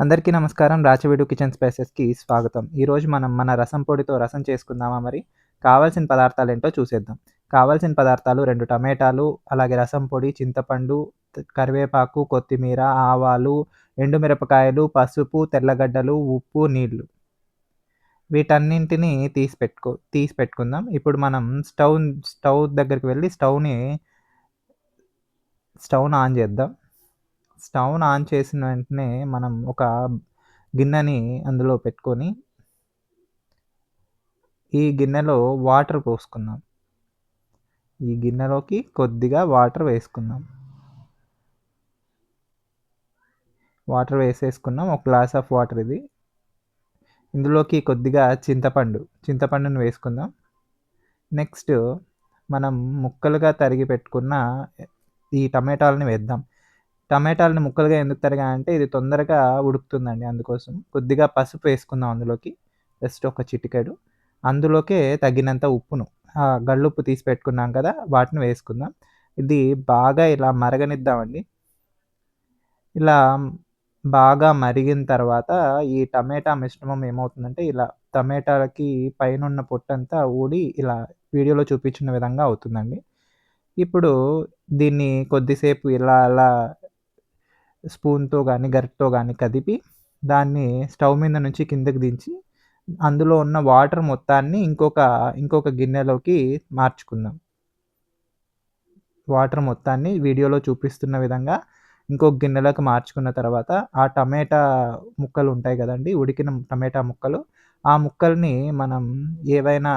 అందరికీ నమస్కారం రాచవీడు కిచెన్ స్పైసెస్‌కి స్వాగతం. ఈరోజు మనం మన రసం పొడితో రసం చేసుకుందామా మరి? కావాల్సిన పదార్థాలేంటో చూసేద్దాం. కావాల్సిన పదార్థాలు రెండు టమాటాలు, అలాగే రసం పొడి, చింతపండు, కరివేపాకు, కొత్తిమీర, ఆవాలు, ఎండుమిరపకాయలు, పసుపు, తెల్లగడ్డలు, ఉప్పు, నీళ్ళు. వీటన్నింటిని తీసి పెట్టుకో తీసి పెట్టుకుందాం. ఇప్పుడు మనం స్టవ్ స్టవ్ దగ్గరికి వెళ్ళి స్టవ్‌ని స్టవ్‌ని ఆన్ చేద్దాం. స్టవ్‌ని ఆన్ చేసిన వెంటనే మనం ఒక గిన్నెని అందులో పెట్టుకొని ఈ గిన్నెలో వాటర్ పోసుకుందాం. ఈ గిన్నెలోకి కొద్దిగా వాటర్ వేసుకుందాం. వాటర్ వేసేసుకున్నాం. ఒక గ్లాస్ ఆఫ్ వాటర్ ఇది. ఇందులోకి కొద్దిగా చింతపండు, చింతపండుని వేసుకుందాం. నెక్స్ట్ మనం ముక్కలుగా తరిగి పెట్టుకున్న ఈ టమాటాలని వేద్దాం. టమాటాలని ముక్కలుగా ఎందుకు తరిగానంటే ఇది తొందరగా ఉడుకుతుందండి అందుకోసం. కొద్దిగా పసుపు వేసుకుందాం అందులోకి. జస్ట్ ఒక చిటికెడు. అందులోకే తగినంత ఉప్పును గళ్ళుప్పు తీసి పెట్టుకున్నాం కదా! వాటిని వేసుకుందాం. ఇది బాగా ఇలా మరగనిద్దామండి. ఇలా బాగా మరిగిన తర్వాత ఈ టమాటా మిశ్రమం ఏమవుతుందంటే ఇలా టమాటాలకి పైన ఉన్న పొట్టంతా ఊడి ఇలా వీడియోలో చూపించిన విధంగా అవుతుందండి. ఇప్పుడు దీన్ని కొద్దిసేపు ఇలా అలా స్పూన్‌తో కానీ గరిటతో కానీ కదిపి దాన్ని స్టవ్ మీద నుంచి కిందకి దించి అందులో ఉన్న వాటర్ మొత్తాన్ని ఇంకొక ఇంకొక గిన్నెలోకి మార్చుకుందాం. వాటర్ మొత్తాన్ని వీడియోలో చూపిస్తున్న విధంగా ఇంకొక గిన్నెలోకి మార్చుకున్న తర్వాత ఆ టమాటా ముక్కలు ఉంటాయి కదండి ఉడికిన టమాటా ముక్కలు. ఆ ముక్కల్ని మనం ఏవైనా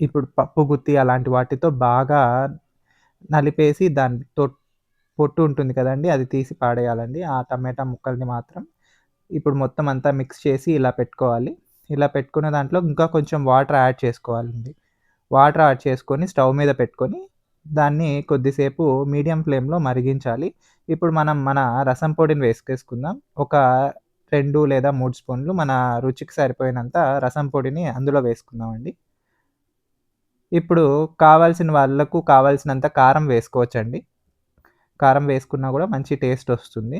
ఇప్పుడు పప్పు గుత్తి అలాంటి వాటితో బాగా నలిపేసి దాంతో పొట్టు ఉంటుంది కదండి అది తీసి పాడేయాలండి. ఆ టమాటా ముక్కల్ని మాత్రం ఇప్పుడు మొత్తం అంతా మిక్స్ చేసి ఇలా పెట్టుకోవాలి. ఇలా పెట్టుకున్న దాంట్లో ఇంకా కొంచెం వాటర్ యాడ్ చేసుకోవాలండి. వాటర్ యాడ్ చేసుకొని స్టవ్ మీద పెట్టుకొని దాన్ని కొద్దిసేపు మీడియం ఫ్లేమ్‌లో మరిగించాలి. ఇప్పుడు మనం మన రసం పొడిని వేసుకేసుకుందాం. ఒక రెండు లేదా మూడు స్పూన్లు మన రుచికి సరిపోయినంత రసం పొడిని అందులో వేసుకుందామండి. ఇప్పుడు కావాల్సిన వాళ్ళకు కావాల్సినంత కారం వేసుకోవచ్చండి. కారం వేసుకున్నా కూడా మంచి టేస్ట్ వస్తుంది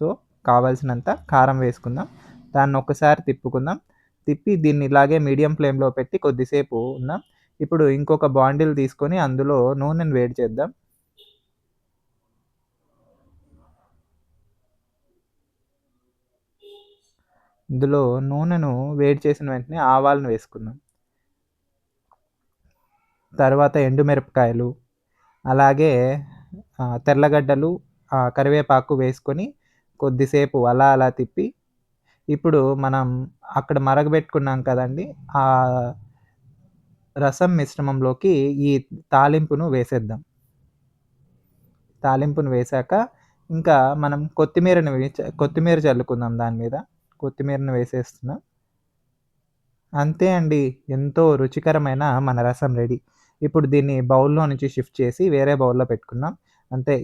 సో, కావాల్సినంత కారం వేసుకుందాం. దాన్ని ఒక్కసారి తిప్పుకుందాం. తిప్పి దీన్ని ఇలాగే మీడియం ఫ్లేమ్‌లో పెట్టి కొద్దిసేపు ఉందాం. ఇప్పుడు ఇంకొక బాండిల్ తీసుకొని అందులో నూనెను వేడి చేద్దాం. ఇందులో నూనెను వేడి చేసిన వెంటనే ఆవాలను వేసుకుందాం. తర్వాత ఎండుమిరపకాయలు, అలాగే తెల్లగడ్డలు, కరివేపాకు వేసుకొని కొద్దిసేపు అలా అలా తిప్పి ఇప్పుడు మనం అక్కడ మరగబెట్టుకున్నాం కదండీ! ఆ రసం మిశ్రమంలోకి ఈ తాలింపును వేసేద్దాం. తాలింపును వేశాక ఇంకా మనం కొత్తిమీరని కొత్తిమీర చల్లుకుందాం దాని మీద. కొత్తిమీరని వేసేస్తున్నాం. అంతే అండి. ఎంతో రుచికరమైన మన రసం రెడీ. ఇప్పుడు దీన్ని బౌల్‌లో నుంచి షిఫ్ట్ చేసి వేరే బౌల్‌లో పెట్టుకున్నాం అంతే